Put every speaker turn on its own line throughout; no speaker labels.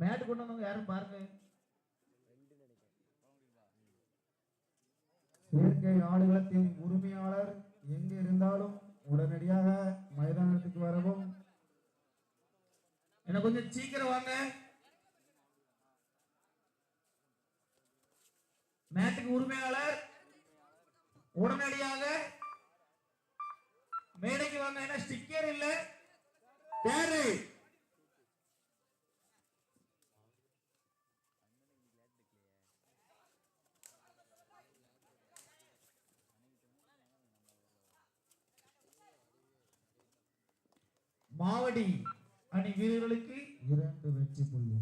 Mat கொண்டு வந்தவங்க யாரும் பாருங்க.
செயற்கை ஆடுகளத்தின் உரிமையாளர் எங்கு இருந்தாலும் உடனடியாக மைதானத்துக்கு வரவும்.
என்ன கொஞ்சம் சீக்கிரம் வாங்க. மேட்டுக்கு உரிமையாளர் உடனடியாக மேடைக்கு வாங்க. ஏன்னா ஸ்டிக்கர் இல்லை. மாவடி அணி வீரர்களுக்கு
இரண்டு வெற்றி புள்ளி.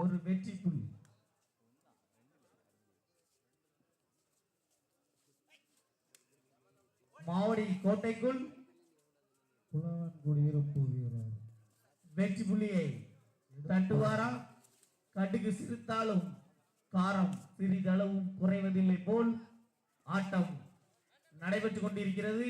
ஒரு வெற்றி புள்ளி. மாவடி கோட்டைக்குள்
புலவன் குடியிருப்பு வீரர்.
வெற்றி புள்ளியை தட்டுவாரா? கடுகு சிரித்தாலும் காரம் சிறிதளவும் குறைவதில்லை போல் ஆட்டம் நடைபெற்றுக் கொண்டிருக்கிறது.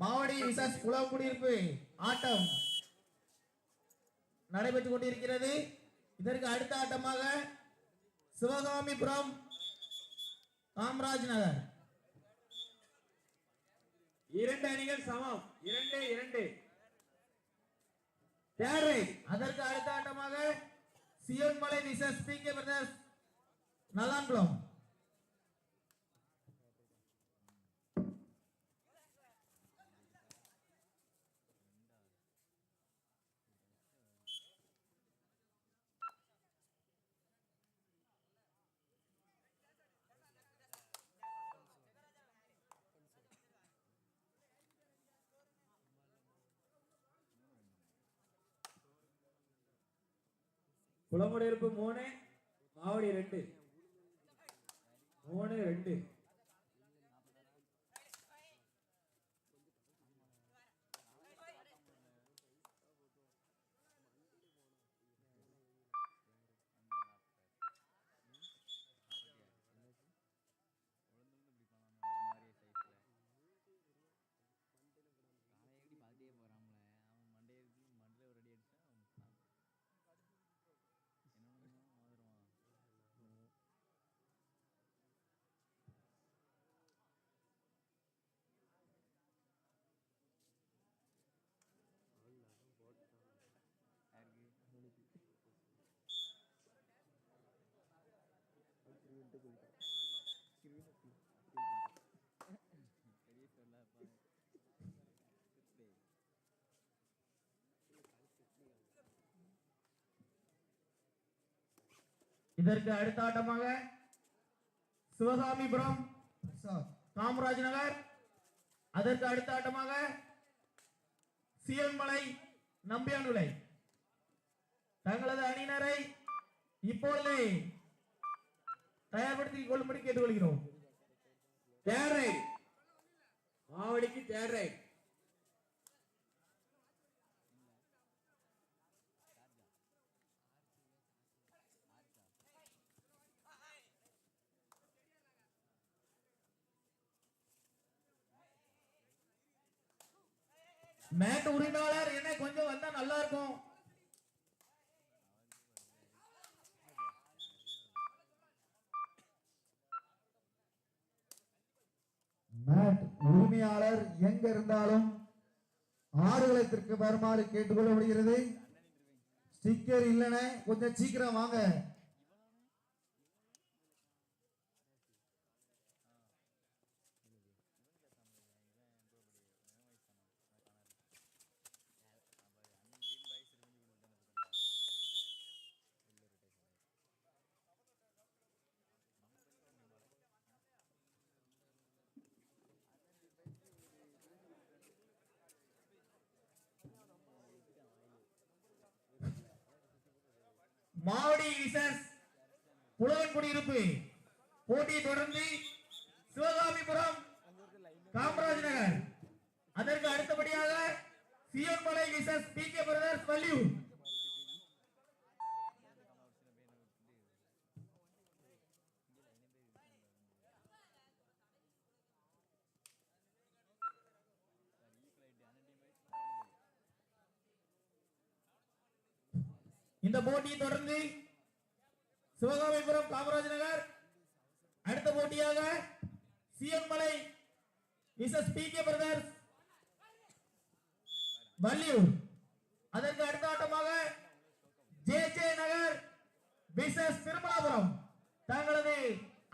மாவடி விசாஸ் புலவ குடியிருப்பு ஆட்டம் நடைபெற்றுக் கொண்டிருக்கிறது. இதற்கு அடுத்த ஆட்டமாக சிவகாமிபுரம் காமராஜ் நகர்.
இரண்டு அணிகள் சமம். இரண்டு இரண்டு.
தேர்வை அதற்கு அடுத்த ஆட்டமாக சியோன்மலை versus P K brothers Nalankulam
Kulamudaiyiruppu மூணு மாவடி ரெண்டு. மூணு ரெண்டு.
இதற்கு அடுத்த ஆட்டமாக சிவகாமிபுரம் காமராஜ் நகர். அதற்கு அடுத்த ஆட்டமாக சியன்மலை நம்பியானுலை தங்களது அணியினரை இப்பொழுது தயார்படுத்திக் கொள்ளும்படி கேட்டுக்கொள்கிறோம்.
தேர்ட் ரைட் மாவடிக்கு தேர்ட்
மேட் உரிமையாளர் என்ன கொஞ்சம் வந்தா நல்லா இருக்கும்
மேட் உரிமையாளர் எங்க இருந்தாலும் ஆறுகளத்திற்கு வருமாறு கேட்டுக்கொள்ளப்படுகிறது ஸ்டிக்கர் இல்லைன்னு கொஞ்சம் சீக்கிரம் வாங்க.
மாவடி விசஸ் புலவன் குடியிருப்பு. போட்டியை தொடர்ந்து சிவகாமிபுரம் காமராஜ் நகர். அதற்கு அடுத்தபடியாக சியோன்மலை விசஸ் பி கே பிரதர்ஸ் வள்ளியூர். இந்த போட்டியை தொடர்ந்து சிவகாமிபுரம் காமராஜ் நகர் அடுத்த போட்டியாக சிஎம் மலை பி கே பிரதர்ஸ் வள்ளியூர். அதற்கு அடுத்த ஆட்டமாக ஜே ஜே நகர் விசஸ் திருமலாபுரம். தங்களது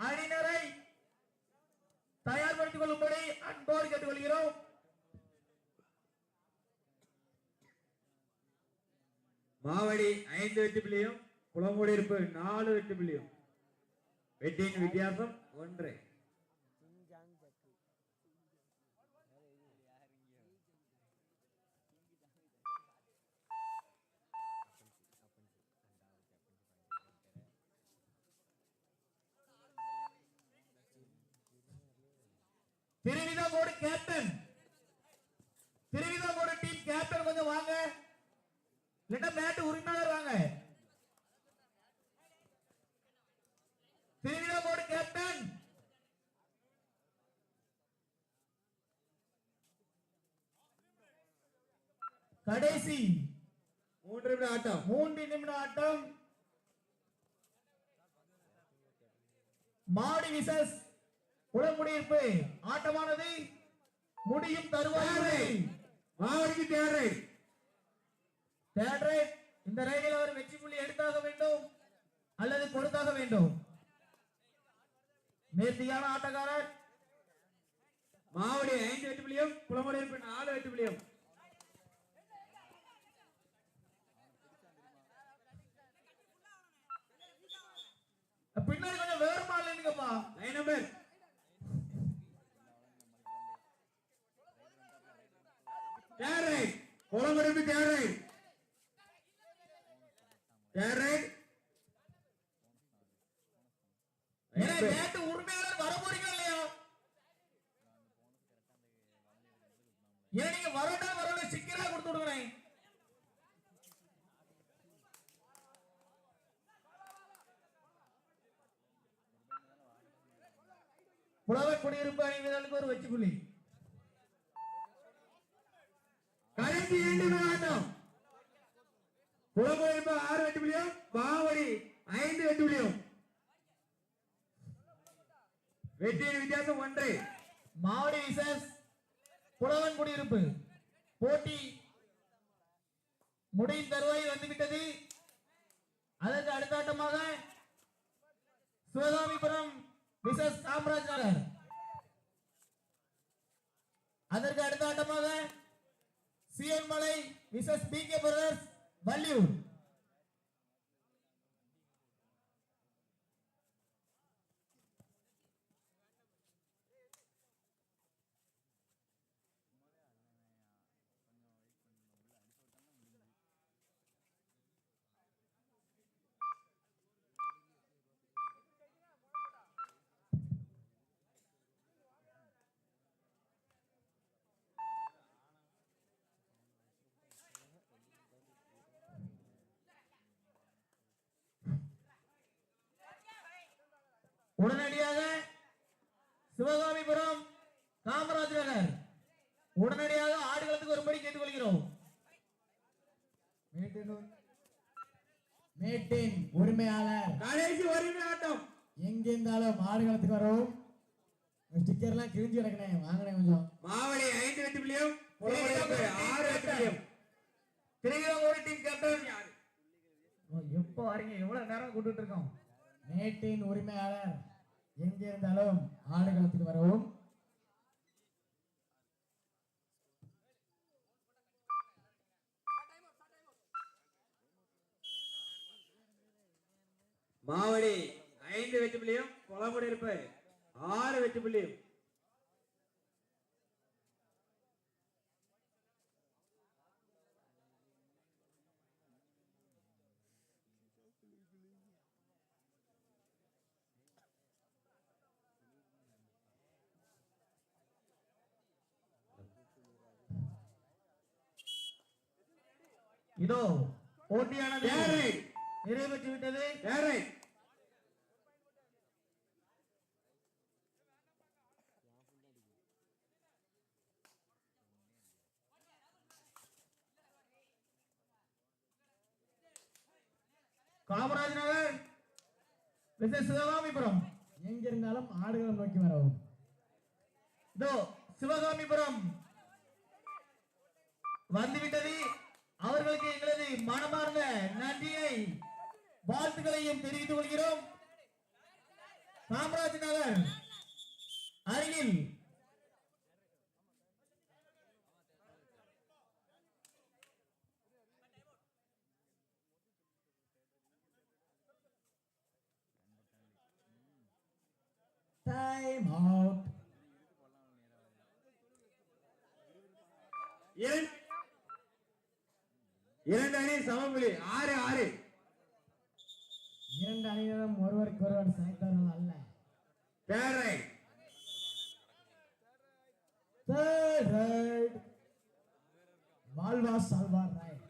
அணியினரை தயார்படுத்திக் கொள்ளும்படி அன்போடு கேட்டுக்கொள்கிறோம்.
மாவடி ஐந்து வெட்டு புள்ளியும் இருப்பு நாலு வெட்டு புள்ளியும் வெட்டியின் வித்தியாசம் ஒன்று
Thiruvithancode captain Thiruvithancode team captain கொஞ்சம் வாங்க இல்லைன்னா மேட்டு உரிமையாளர் வாங்க. திருவிதாங்கோடு கேப்டன். கடைசி
மூன்று நிமிட ஆட்டம்.
மூன்று நிமிட ஆட்டம். மாடி விசஸ் உடம்புடியிருப்பு ஆட்டமானது முடியும் தருவாய்.
மாவடிக்கு தேர்ரை
தேர்ட் ரைட் இந்த ரைடில் அவர் வெற்றி புள்ளி எடுத்தாக வேண்டும் அல்லது கொடுத்தாக வேண்டும். நேர்த்தியான ஆட்டக்காரர்.
மாவடி ஐந்து வெற்றி புள்ளியும் குளமுடியிருப்பு நாலு வெற்றி புள்ளியும்.
பின்னாடி கொஞ்சம் வேறுமா இல்லைங்கப்பா
நைன் நம்பர் தேர்ரை குளமுடியிருப்பு தேர்ரை
புலவர் குடியிருப்பு அணிவதற்கு ஒரு வெற்றி புள்ளி.
கடைசி இரண்டு விளையாட்டம். ஆட்டம் ஆறு வெற்றி புள்ளியும் பாவடி ஐந்து வெற்றி புள்ளியும். வெற்றியின் வித்தியாசம் ஒன்று.
மாவடி விசஸ் புலவன் குடியிருப்பு. போட்டி முடியும் தருவாய் வந்துவிட்டது. அதற்கு அடுத்த ஆட்டமாக சிவகாமிபுரம் மிசஸ் காமராஜ் நகர் அதற்கு அடுத்த ஆட்டமாக சிஎன் மலை Mrs P K brothers Valliyur. உடனடியாக சிவகாமிபுரம் காமராஜ் நகர் உடனடியாக ஆடுகளத்துக்கு வரும்படி கேட்டுக்கொள்கிறோம்.
மேட்டின் உரிமையாளர்.
கடைசி நிமிட ஆட்டம்.
எங்க இருந்தாலும் ஆடுகளத்துக்கு வரும். ஸ்டிக்கர்லாம் கிழிஞ்சு கிடக்குனே வாங்கினேன் கொஞ்சம்.
மாவடி ஐந்து குளமுடியிருப்பு ஆறு புள்ளியும்.
திருவிதாங்கோடு டீம் கேப்டன் எப்போ வரீங்க? எவ்வளவு நேரம் கூப்பிட்டு இருக்கோம்?
மேட்டின் உரிமையாளர். எங்க இருந்தாலும் ஆடுகளத்துக்கு வரவும்.
மாவடி ஐந்து வெற்றி புள்ளியும் குளமுடியிருப்பு ஆறு வெற்றி புள்ளியும்.
இதோ போட்டியானது நிறைவேற்றி விட்டது காமராஜ் நகர் விசேஷ சிவகாமிபுரம்.
எங்க இருந்தாலும் ஆடுகளம் நோக்கி வரவும்.
இதோ சிவகாமிபுரம். வந்துவிட்டது. அவர்களுக்கு எங்களது மனமார்ந்த நன்றியை வாழ்த்துக்களையும் தெரிவித்துக் கொள்கிறோம். காமராஜ் நகர் அருகில்
டைம் அவுட்
இரண்டு இரண்டு அணி சமபுலி ஆறு ஆறு.
இரண்டு அணியினரும் ஒருவருக்கு ஒருவர் சளைத்தவர்கள் அல்ல
பேரை.
வாழ்வா சால்வார் ரைட்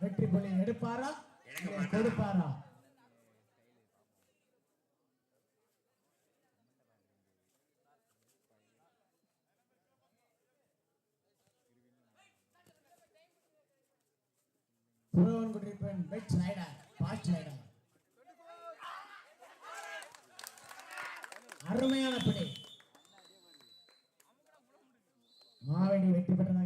வெற்றி புள்ளி எடுப்பாரா? இல்லை கொடுப்பாரா புறவன் பெட் ஸ்லைடர் பாஸ்ட் ஸ்லைடர் அருமையான பிடி. மாவடி வெற்றி பெற்றதாக